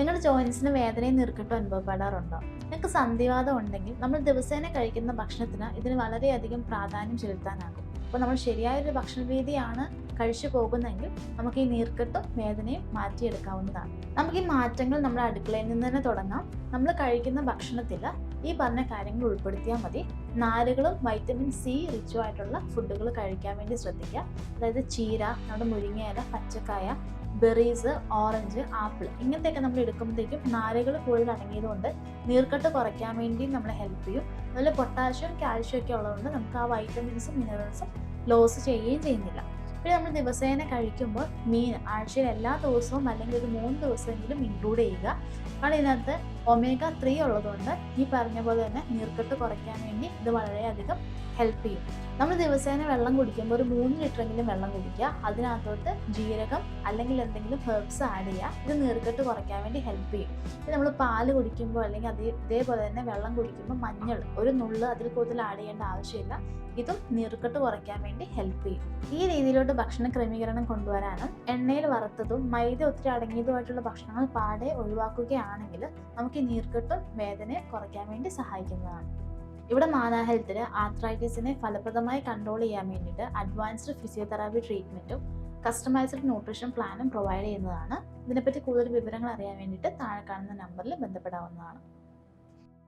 നിങ്ങളുടെ ജോയിൻസിന് വേദനയും നീർക്കെട്ടും അനുഭവപ്പെടാറുണ്ടോ? നിങ്ങൾക്ക് സന്ധിവാദം ഉണ്ടെങ്കിൽ നമ്മൾ ദിവസേന കഴിക്കുന്ന ഭക്ഷണത്തിന് ഇതിന് വളരെയധികം പ്രാധാന്യം ചെലുത്താനാകും. അപ്പോൾ നമ്മൾ ശരിയായൊരു ഭക്ഷണ രീതിയാണ് കഴിച്ചു പോകുന്നെങ്കിൽ നമുക്ക് ഈ നീർക്കെട്ടും വേദനയും മാറ്റിയെടുക്കാവുന്നതാണ്. നമുക്ക് ഈ മാറ്റങ്ങൾ നമ്മുടെ അടുക്കളയിൽ നിന്ന് തന്നെ തുടങ്ങാം. നമ്മൾ കഴിക്കുന്ന ഭക്ഷണത്തിൽ ഈ പറഞ്ഞ കാര്യങ്ങൾ ഉൾപ്പെടുത്തിയാൽ മതി. നാരുകളും വൈറ്റമിൻ സി റിച്ചും ആയിട്ടുള്ള ഫുഡുകൾ കഴിക്കാൻ വേണ്ടി ശ്രദ്ധിക്കുക. അതായത് ചീര നമ്മുടെ മുരിങ്ങയില പച്ചക്കായ ബെറീസ് ഓറഞ്ച് ആപ്പിൾ ഇങ്ങനത്തെയൊക്കെ നമ്മൾ എടുക്കുമ്പോഴത്തേക്കും നാരുകൾ കൂടുതൽ അടങ്ങിയതുകൊണ്ട് നീർക്കെട്ട് കുറയ്ക്കാൻ വേണ്ടി നമ്മളെ ഹെൽപ്പ് ചെയ്യും. അതുപോലെ പൊട്ടാഷ്യം കാൽഷ്യം ഒക്കെ ഉള്ളതുകൊണ്ട് നമുക്ക് ആ വൈറ്റമിൻസും മിനറൽസും ലോസ് ചെയ്യുകയും ചെയ്യുന്നില്ല. പിന്നെ നമ്മൾ ദിവസേന കഴിക്കുമ്പോൾ മീൻ ആഴ്ചയിൽ എല്ലാ ദിവസവും അല്ലെങ്കിൽ ഒരു മൂന്ന് ദിവസമെങ്കിലും ഇൻക്ലൂഡ് ചെയ്യുക. കാരണം ഇതിനകത്ത് ഒമേഗ ത്രീ ഉള്ളതുകൊണ്ട് ഈ പറഞ്ഞ പോലെ തന്നെ നീർക്കെട്ട് കുറയ്ക്കാൻ വേണ്ടി ഇത് വളരെയധികം ഹെൽപ്പ് ചെയ്യും. നമ്മൾ ദിവസേന വെള്ളം കുടിക്കുമ്പോൾ ഒരു മൂന്ന് ലിറ്ററെങ്കിലും വെള്ളം കുടിക്കുക. അതിനകത്തോട്ട് ജീരകം അല്ലെങ്കിൽ എന്തെങ്കിലും ഹെർബ്സ് ആഡ് ചെയ്യുക. ഇത് നീർക്കെട്ട് കുറയ്ക്കാൻ വേണ്ടി ഹെൽപ്പ് ചെയ്യും. ഇത് നമ്മൾ പാൽ കുടിക്കുമ്പോൾ അല്ലെങ്കിൽ അതേ ഇതേപോലെ തന്നെ വെള്ളം കുടിക്കുമ്പോൾ മഞ്ഞൾ ഒരു നുള്ള് അതിൽ കൂടുതൽ ആഡ് ചെയ്യേണ്ട ആവശ്യമില്ല. ഇതും നീർക്കെട്ട് കുറയ്ക്കാൻ വേണ്ടി ഹെൽപ്പ് ചെയ്യും. ഈ രീതിയിലോട്ട് ഭക്ഷണ ക്രമീകരണം കൊണ്ടുവരാനും എണ്ണയിൽ വറുത്തതും മൈദ ഒത്തിരി അടങ്ങിയതുമായിട്ടുള്ള ഭക്ഷണങ്ങൾ പാടെ ഒഴിവാക്കുകയാണെങ്കിൽ നമുക്ക് ഈ നീർക്കെട്ടും വേദനയെ കുറയ്ക്കാൻ വേണ്ടി സഹായിക്കുന്നതാണ്. ഇവിടെ മാനാ ആർത്രൈറ്റിസിനെ ഫലപ്രദമായി കൺട്രോൾ ചെയ്യാൻ വേണ്ടിയിട്ട് അഡ്വാൻസ്ഡ് ഫിസിയോതെറാപ്പി ട്രീറ്റ്മെന്റും കസ്റ്റമൈസ്ഡ് ന്യൂട്രീഷൻ പ്ലാനും പ്രൊവൈഡ് ചെയ്യുന്നതാണ്. ഇതിനെപ്പറ്റി കൂടുതൽ വിവരങ്ങൾ അറിയാൻ വേണ്ടിയിട്ട് താഴെ കാണുന്ന നമ്പറിൽ ബന്ധപ്പെടാവുന്നതാണ്.